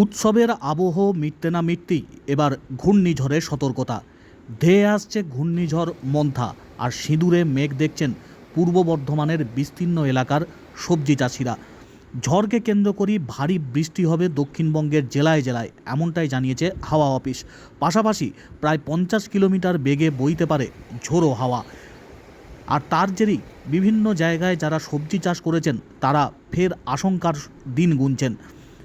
উৎসবের আবহ মিটতে না মিটতেই এবার ঘূর্ণিঝড়ের সতর্কতা। ধেয়ে আসছে ঘূর্ণিঝড় মন্থা, আর সিঁদুরে মেঘ দেখছেন পূর্ব বর্ধমানের বিস্তীর্ণ এলাকার সবজি চাষিরা। ঝড়কে কেন্দ্র করেই ভারী বৃষ্টি হবে দক্ষিণবঙ্গের জেলায় জেলায়, এমনটাই জানিয়েছে হাওয়া অফিস। পাশাপাশি প্রায় পঞ্চাশ কিলোমিটার বেগে বইতে পারে ঝোড়ো হাওয়া। আর তার জেরেই বিভিন্ন জায়গায় যারা সবজি চাষ করেছেন, তারা ফের আশঙ্কার দিন গুনছেন।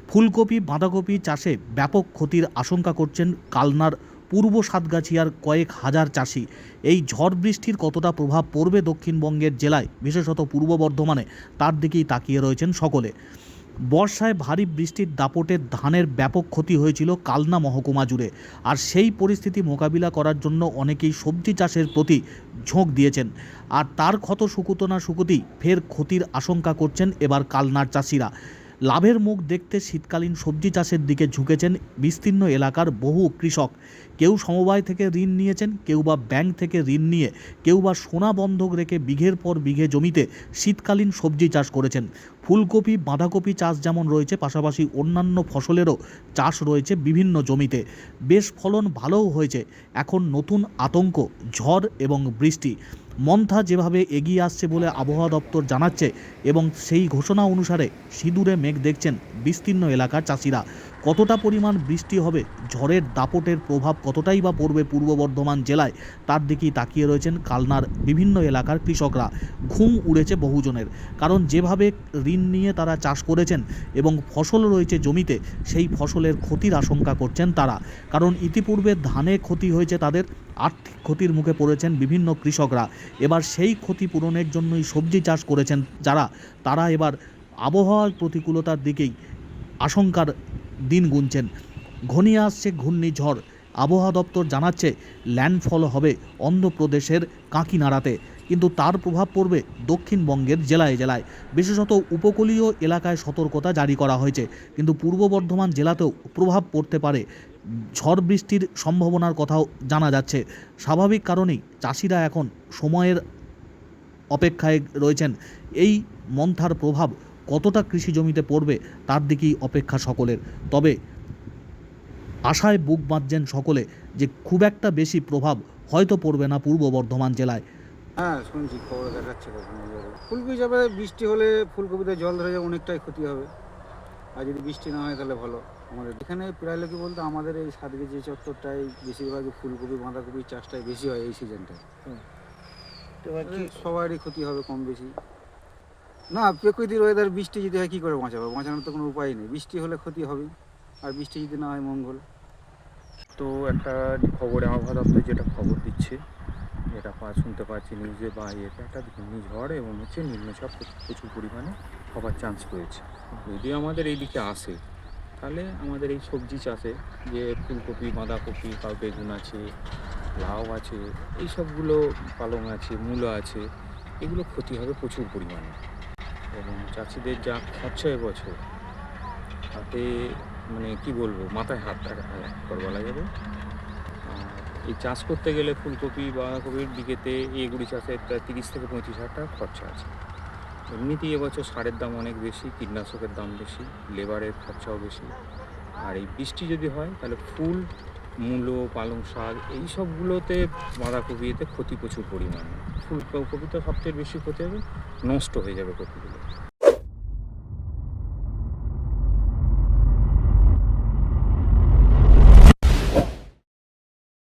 ফুলকপি, বাঁধাকপি চাষে ব্যাপক ক্ষতির আশঙ্কা করছেন কালনার পূর্ব সাতগাছিয়ার কয়েক হাজার চাষি। এই ঝড় বৃষ্টির কতটা প্রভাব পড়বে দক্ষিণবঙ্গের জেলায়, বিশেষত পূর্ব বর্ধমানে, তার দিকেই তাকিয়ে রয়েছেন সকলে। বর্ষায় ভারী বৃষ্টির দাপটে ধানের ব্যাপক ক্ষতি হয়েছিল কালনা মহকুমা জুড়ে। আর সেই পরিস্থিতি মোকাবিলা করার জন্য অনেকেই সবজি চাষের প্রতি ঝোঁক দিয়েছেন। আর তার ক্ষত শুকুতো না শুকুতেই ফের ক্ষতির আশঙ্কা করছেন এবার কালনার চাষিরা। লাভের মুখ দেখতে শীতকালীন সবজি চাষের দিকে ঝুঁকেছেন বিস্তীর্ণ এলাকার বহু কৃষক। কেউ সমবায় থেকে ঋণ নিয়েছেন, কেউ বা ব্যাংক থেকে ঋণ নিয়ে, কেউ বা সোনা বন্ধক রেখে বিঘের পর বিঘে জমিতে শীতকালীন সবজি চাষ করেছেন। ফুলকপি, বাঁধাকপি চাষ যেমন রয়েছে, পাশাপাশি অন্যান্য ফসলেরও চাষ রয়েছে বিভিন্ন জমিতে। বেশ ফলন ভালোও হয়েছে। এখন নতুন আতঙ্ক, ঝড় এবং বৃষ্টি। মন্থা যেভাবে এগিয়ে আসছে বলে আবহাওয়া দপ্তর জানাচ্ছে এবং সেই ঘোষণা অনুসারে সিঁদুরে মেঘ দেখছেন বিস্তীর্ণ এলাকার চাষিরা। কতটা পরিমাণ বৃষ্টি হবে, ঝড়ের দাপটের প্রভাব কতটাই বা পড়বে পূর্ব বর্ধমান জেলায়, তার দিকেই তাকিয়ে রয়েছেন কালনার বিভিন্ন এলাকার কৃষকরা। ঘুম উড়েছে বহুজনের, কারণ যেভাবে ঋণ নিয়ে তারা চাষ করেছেন এবং ফসল রয়েছে জমিতে, সেই ফসলের ক্ষতির আশঙ্কা করছেন তারা। কারণ ইতিপূর্বে ধানে ক্ষতি হয়েছে তাদের, আর্থিক ক্ষতির মুখে পড়েছেন বিভিন্ন কৃষকরা। এবার সেই ক্ষতি পূরণের জন্যই সবজি চাষ করেছেন যারা, তারা এবার আবহাওয়ার প্রতিকূলতার দিকেই আশঙ্কার দিন গুনছেন। ঘনিয়ে আসছে ঘূর্ণিঝড়। আবহাওয়া দপ্তর জানাচ্ছে ল্যান্ডফল হবে অন্ধ্রপ্রদেশের কাঁকিনাড়াতে। কিন্তু তার প্রভাব পড়বে দক্ষিণবঙ্গের জেলায় জেলায়। বিশেষত উপকূলীয় এলাকায় সতর্কতা জারি করা হয়েছে। কিন্তু পূর্ব বর্ধমান জেলাতেও প্রভাব পড়তে পারে। ঝড় বৃষ্টির সম্ভাবনার কথাও জানা যাচ্ছে। স্বাভাবিক কারণেই চাষিরা এখন সময়ের অপেক্ষায় রয়েছেন। এই মন্থার প্রভাব কতটা কৃষি জমিতে পড়বে তার দিকেই অপেক্ষা সকলের। তবে আশায় বুক বাঁধছেন সকলে যে খুব একটা বেশি প্রভাব হয়তো পড়বে না পূর্ব বর্ধমান জেলায়। হ্যাঁ শুনছি খবর দেখাচ্ছে ফুলকপি যাবে বৃষ্টি হলে ফুলকপিতে জল ধরে যাবে অনেকটাই ক্ষতি হবে। আর যদি বৃষ্টি না হয় তাহলে ভালো। আমাদের এখানে প্রায় লোকে বলতে আমাদের এই সাতগে যে চত্বরটাই বেশিরভাগ ফুলকপি বাঁধাকপির চাষটাই বেশি হয় এই সিজনটায় সবারই ক্ষতি হবে কম বেশি। না, প্রকৃতির ওয়েদার বৃষ্টি যদি হয়, কী করে বাঁচাবো? বাঁচানোর তো কোনো উপায় নেই। বৃষ্টি হলে ক্ষতি হবে, আর বৃষ্টি যদি না হয়, মঙ্গল। তো একটা খবরে আবহাওয়া দপ্তর যেটা খবর দিচ্ছে, যেটা পা শুনতে পাচ্ছি নিউজে বা ইয়েতে, একটা ঘূর্ণিঝড় এবং হচ্ছে নিম্নচাপ প্র- প্রচুর পরিমাণে হবার চান্স রয়েছে। যদি আমাদের এই দিকে আসে, তাহলে আমাদের এই সবজি চাষে, যে ফুলকপি, বাঁধাকপি বা বেগুন আছে, লাউ আছে এই সবগুলো পালং আছে, মূলো আছে, এগুলো ক্ষতি হবে প্রচুর পরিমাণে। এবং চাষিদের যা খরচা এবছর তাতে মানে কি বলব, মাথায় হাত একবার বলা যাবে। এই চাষ করতে গেলে ফুলকপি, বাঁধাকপির দিকেতে এগুলি চাষে প্রায় তিরিশ থেকে পঁয়ত্রিশ হাজার টাকা খরচা আছে। এমনিতেই এবছর সারের দাম অনেক বেশি, কীটনাশকের দাম বেশি, লেবারের খরচাও বেশি। আর এই বৃষ্টি যদি হয়, তাহলে ফুল মূলো, পালং শাক, এই সবগুলোতে বাঁধাকপিতে ক্ষতি প্রচুর পরিমাণে। তো সবচেয়ে বেশি ক্ষতি হবে নষ্ট হয়ে যাবে কপিগুলো